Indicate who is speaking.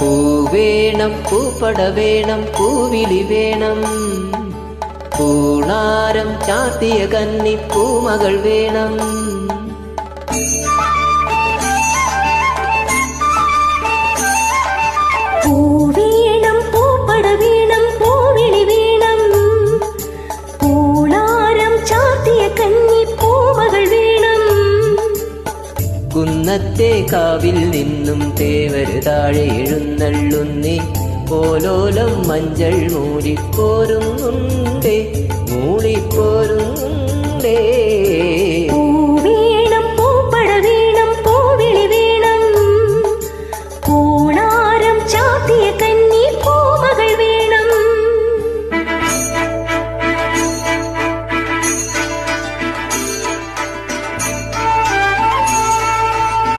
Speaker 1: പൂ വേണം പൂപ്പട വേണം പൂവിളി വേണം. പൂണാരം ചാർത്തിയ കന്നി പൂമകൾ വേണം.
Speaker 2: പൂവേണം ചാത്തിയ കന്നി
Speaker 1: കുന്നത്തെ കാവിൽ നിന്നും തേവര് താഴെ എഴുന്നള്ളുന്നേ. പോലോലം മഞ്ചൾ മൂടിപ്പോരുന്നുണ്ടേ